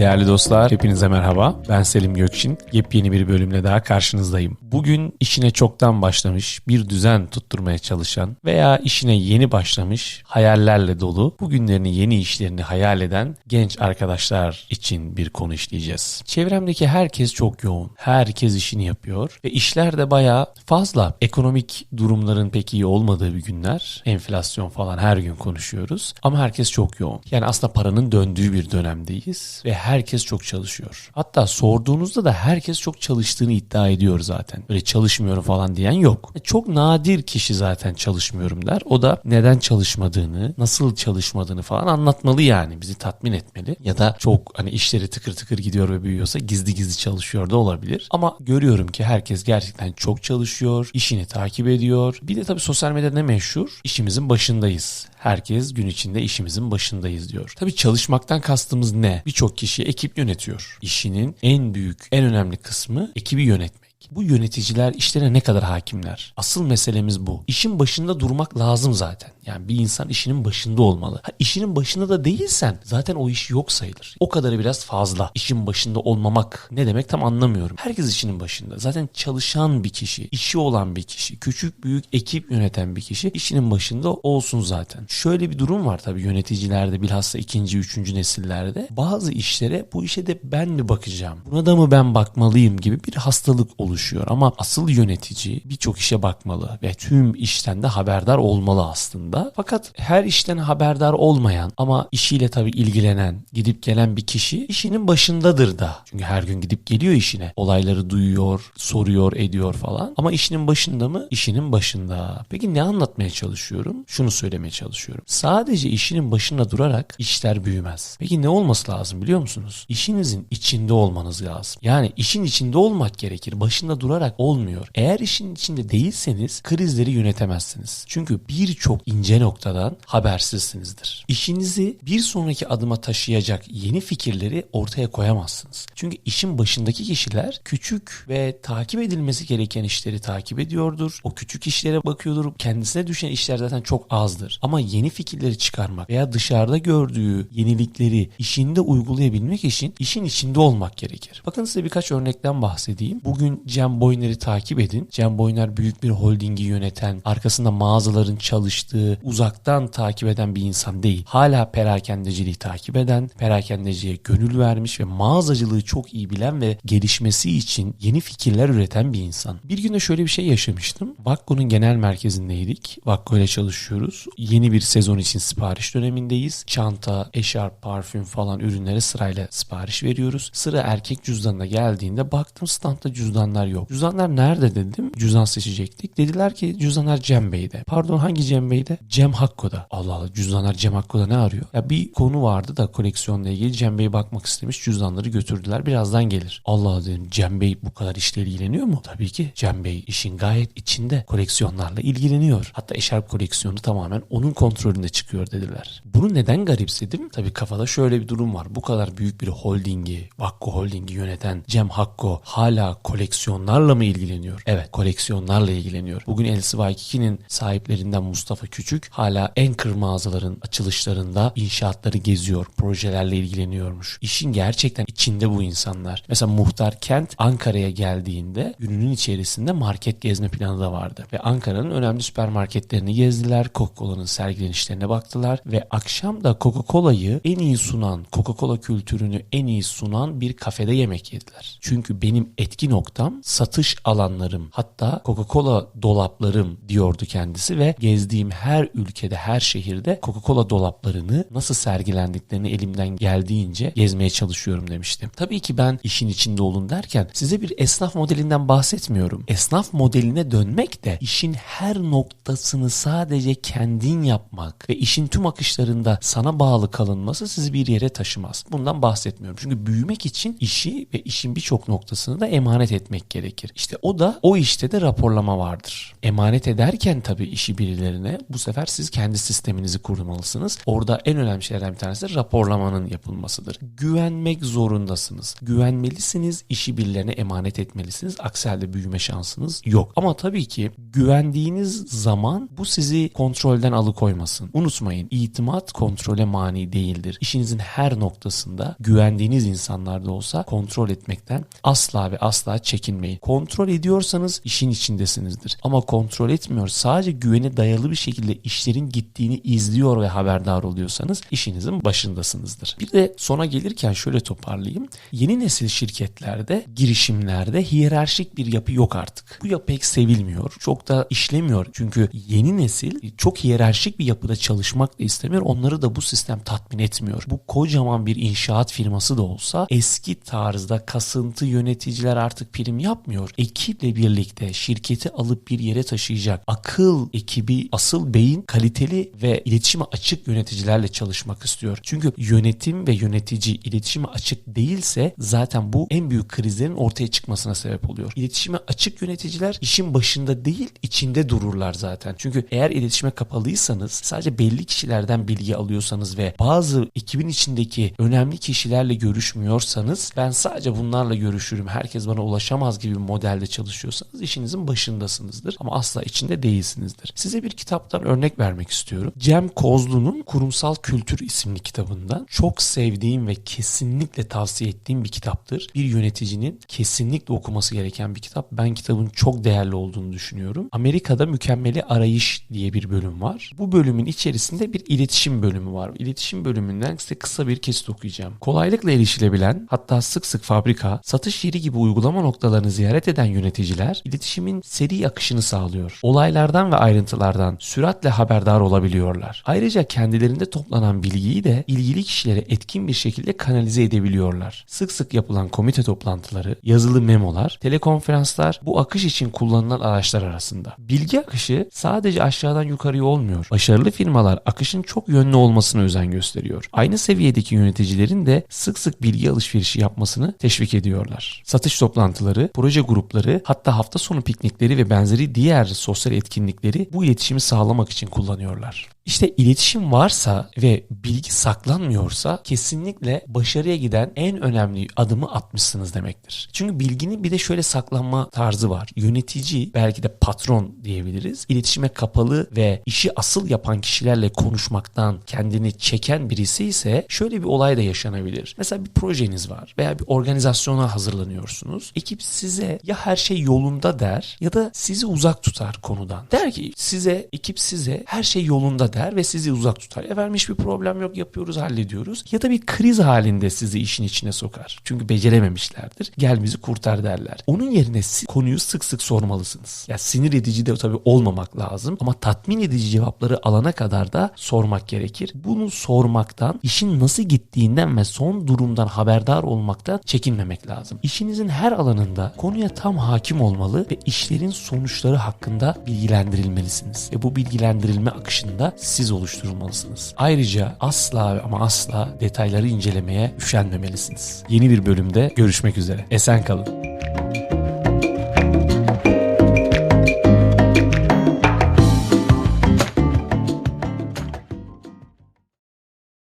Değerli dostlar, hepinize merhaba. Ben Selim Gökçin. Yepyeni bir bölümle daha karşınızdayım. Bugün işine çoktan başlamış, bir düzen tutturmaya çalışan veya işine yeni başlamış, hayallerle dolu, bugünlerini yeni işlerini hayal eden genç arkadaşlar için bir konu işleyeceğiz. Çevremdeki herkes çok yoğun. Herkes işini yapıyor ve işler de bayağı fazla. Ekonomik durumların pek iyi olmadığı bir günler. Enflasyon falan her gün konuşuyoruz. Ama herkes çok yoğun. Yani aslında paranın döndüğü bir dönemdeyiz ve herkes çok çalışıyor. Hatta sorduğunuzda da herkes çok çalıştığını iddia ediyor zaten. Böyle çalışmıyorum falan diyen yok. Çok nadir kişi zaten çalışmıyorum der. O da neden çalışmadığını, nasıl çalışmadığını falan anlatmalı yani. Bizi tatmin etmeli. Ya da çok hani işleri tıkır tıkır gidiyor ve büyüyorsa gizli gizli çalışıyor da olabilir. Ama görüyorum ki herkes gerçekten çok çalışıyor. işini takip ediyor. Bir de tabii sosyal medyada ne meşhur? İşimizin başındayız. Herkes gün içinde işimizin başındayız diyor. Tabii çalışmaktan kastımız ne? Birçok kişi ekip yönetiyor. İşinin en büyük, en önemli kısmı ekibi yönetmek. Bu yöneticiler işlere ne kadar hakimler? Asıl meselemiz bu. İşin başında durmak lazım zaten. Yani bir insan işinin başında olmalı. Ha, işinin başında da değilsen zaten o iş yok sayılır. O kadarı biraz fazla. İşin başında olmamak ne demek tam anlamıyorum. Herkes işinin başında. Zaten çalışan bir kişi, işi olan bir kişi, küçük büyük ekip yöneten bir kişi işinin başında olsun zaten. Şöyle bir durum var tabii yöneticilerde bilhassa ikinci, üçüncü nesillerde. Bazı işlere bu işe de ben mi bakacağım? Buna da mı ben bakmalıyım gibi bir hastalık oluşuyor. Ama asıl yönetici birçok işe bakmalı ve tüm işten de haberdar olmalı aslında. Fakat her işten haberdar olmayan ama işiyle tabii ilgilenen, gidip gelen bir kişi işinin başındadır da. Çünkü her gün gidip geliyor işine. Olayları duyuyor, soruyor, ediyor falan. Ama işinin başında mı? İşinin başında. Peki ne anlatmaya çalışıyorum? Şunu söylemeye çalışıyorum. Sadece işinin başında durarak işler büyümez. Peki ne olması lazım biliyor musunuz? İşinizin içinde olmanız lazım. Yani işin içinde olmak gerekir. Başında durarak olmuyor. Eğer işin içinde değilseniz krizleri yönetemezsiniz. Çünkü birçok ince noktadan habersizsinizdir. İşinizi bir sonraki adıma taşıyacak yeni fikirleri ortaya koyamazsınız. Çünkü işin başındaki kişiler küçük ve takip edilmesi gereken işleri takip ediyordur. O küçük işlere bakıyordur. Kendisine düşen işler zaten çok azdır. Ama yeni fikirleri çıkarmak veya dışarıda gördüğü yenilikleri işinde uygulayabilmek için işin içinde olmak gerekir. Bakın size birkaç örnekten bahsedeyim. Bugün Cem Boyner'i takip edin. Cem Boyner büyük bir holdingi yöneten, arkasında mağazaların çalıştığı, uzaktan takip eden bir insan değil. Hala perakendeciliği takip eden, perakendeciye gönül vermiş ve mağazacılığı çok iyi bilen ve gelişmesi için yeni fikirler üreten bir insan. Bir gün de şöyle bir şey yaşamıştım. Vakko'nun genel merkezindeydik. Vakko ile çalışıyoruz. Yeni bir sezon için sipariş dönemindeyiz. Çanta, eşarp, parfüm falan ürünlere sırayla sipariş veriyoruz. Sıra erkek cüzdanına geldiğinde baktım standta cüzdanlar yok. Cüzdanlar nerede dedim. Cüzdan seçecektik. Dediler ki cüzdanlar Cem Bey'de. Pardon hangi Cem Bey'de? Cem Hakko'da. Allah Allah cüzdanlar Cem Hakko'da ne arıyor? Ya bir konu vardı da koleksiyonla ilgili Cem Bey bakmak istemiş cüzdanları götürdüler. Birazdan gelir. Allah Allah dedim Cem Bey bu kadar işle ilgileniyor mu? Tabii ki Cem Bey işin gayet içinde koleksiyonlarla ilgileniyor. Hatta eşarp koleksiyonu tamamen onun kontrolünde çıkıyor dediler. Bunu neden garipsedim? Tabii kafada şöyle bir durum var. Bu kadar büyük bir holdingi, Vakko Holding'i yöneten Cem Hakko hala koleksiyonlarla mı ilgileniyor? Evet koleksiyonlarla ilgileniyor. Bugün LCY2'nin sahiplerinden Mustafa Küçük hala Anchor mağazaların açılışlarında inşaatları geziyor. Projelerle ilgileniyormuş. İşin gerçekten içinde bu insanlar. Mesela Muhtar Kent Ankara'ya geldiğinde gününün içerisinde market gezme planı da vardı. Ve Ankara'nın önemli süpermarketlerini gezdiler. Coca-Cola'nın sergilenişlerine baktılar. Ve akşam da Coca-Cola'yı en iyi sunan, Coca-Cola kültürünü en iyi sunan bir kafede yemek yediler. Çünkü benim etki noktam satış alanlarım. Hatta Coca-Cola dolaplarım diyordu kendisi ve gezdiğim her ülkede, her şehirde Coca-Cola dolaplarını nasıl sergilendiklerini elimden geldiğince gezmeye çalışıyorum demiştim. Tabii ki ben işin içinde olun derken size bir esnaf modelinden bahsetmiyorum. Esnaf modeline dönmek de işin her noktasını sadece kendin yapmak ve işin tüm akışlarında sana bağlı kalınması sizi bir yere taşımaz. Bundan bahsetmiyorum. Çünkü büyümek için işi ve işin birçok noktasını da emanet etmek gerekir. İşte o da o işte de raporlama vardır. Emanet ederken tabii işi birilerine bu sefer siz kendi sisteminizi kurmalısınız. Orada en önemli şeylerden bir tanesi de raporlamanın yapılmasıdır. Güvenmek zorundasınız. Güvenmelisiniz, işi birilerine emanet etmelisiniz. Aksi halde büyüme şansınız yok. Ama tabii ki güvendiğiniz zaman bu sizi kontrolden alıkoymasın. Unutmayın itimat kontrole mani değildir. İşinizin her noktasında güvendiğiniz insanlarda olsa kontrol etmekten asla ve asla çekinmeyin. Kontrol ediyorsanız işin içindesinizdir. Ama kontrol etmiyor sadece güvene dayalı bir şekilde işlerin gittiğini izliyor ve haberdar oluyorsanız işinizin başındasınızdır. Bir de sona gelirken şöyle toparlayayım. Yeni nesil şirketlerde, girişimlerde hiyerarşik bir yapı yok artık. Bu yapı pek sevilmiyor. Çok da işlemiyor. Çünkü yeni nesil çok hiyerarşik bir yapıda çalışmak da istemiyor. Onları da bu sistem tatmin etmiyor. Bu kocaman bir inşaat firması da olsa eski tarzda kasıntı yöneticiler artık prim yapmıyor. Ekiple birlikte şirketi alıp bir yere taşıyacak akıl ekibi, asıl beyin kaliteli ve iletişime açık yöneticilerle çalışmak istiyor. Çünkü yönetim ve yönetici iletişime açık değilse zaten bu en büyük krizlerin ortaya çıkmasına sebep oluyor. İletişime açık yöneticiler işin başında değil içinde dururlar zaten. Çünkü eğer iletişime kapalıysanız sadece belli kişilerden bilgi alıyorsanız ve bazı ekibin içindeki önemli kişilerle görüşmüyorsanız ben sadece bunlarla görüşürüm herkes bana ulaşamaz gibi bir modelde çalışıyorsanız işinizin başındasınızdır ama asla içinde değilsinizdir. Size bir kitaptan örnek vermek istiyorum. Cem Kozlu'nun Kurumsal Kültür isimli kitabından çok sevdiğim ve kesinlikle tavsiye ettiğim bir kitaptır. Bir yöneticinin kesinlikle okuması gereken bir kitap. Ben kitabın çok değerli olduğunu düşünüyorum. Amerika'da Mükemmeli Arayış diye bir bölüm var. Bu bölümün içerisinde bir iletişim bölümü var. İletişim bölümünden size kısa bir kesit okuyacağım. Kolaylıkla erişilebilen hatta sık sık fabrika, satış yeri gibi uygulama noktalarını ziyaret eden yöneticiler iletişimin seri akışını sağlıyor. Olaylardan ve ayrıntılardan süratle haberdar olabiliyorlar. Ayrıca kendilerinde toplanan bilgiyi de ilgili kişilere etkin bir şekilde kanalize edebiliyorlar. Sık sık yapılan komite toplantıları, yazılı memolar, telekonferanslar bu akış için kullanılan araçlar arasında. Bilgi akışı sadece aşağıdan yukarıya olmuyor. Başarılı firmalar akışın çok yönlü olmasına özen gösteriyor. Aynı seviyedeki yöneticilerin de sık sık bilgi alışverişi yapmasını teşvik ediyorlar. Satış toplantıları, proje grupları, hatta hafta sonu piknikleri ve benzeri diğer sosyal etkinlikleri bu iletişimi sağlamak için kullanıyorlar. İşte iletişim varsa ve bilgi saklanmıyorsa kesinlikle başarıya giden en önemli adımı atmışsınız demektir. Çünkü bilginin bir de şöyle saklanma tarzı var. Yönetici belki de patron diyebiliriz. İletişime kapalı ve işi asıl yapan kişilerle konuşmaktan kendini çeken birisi ise şöyle bir olay da yaşanabilir. Mesela bir projeniz var veya bir organizasyona hazırlanıyorsunuz. Ekip size ya her şey yolunda der ya da sizi uzak tutar konudan. Der ki size ekip size her şey yolunda der ve sizi uzak tutar. Efendim hiçbir problem yok yapıyoruz hallediyoruz. Ya da bir kriz halinde sizi işin içine sokar. Çünkü becerememişlerdir. Gel bizi kurtar derler. Onun yerine konuyu sık sık sormalısınız. Ya sinir edici de tabii olmamak lazım ama tatmin edici cevapları alana kadar da sormak gerekir. Bunu sormaktan, işin nasıl gittiğinden ve son durumdan haberdar olmaktan çekinmemek lazım. İşinizin her alanında konuya tam hakim olmalı ve işlerin sonuçları hakkında bilgilendirilmelisiniz. Ve bu bilgilendirilme akışında siz oluşturulmalısınız. Ayrıca asla ama asla detayları incelemeye üşenmemelisiniz. Yeni bir bölümde görüşmek üzere. Esen kalın.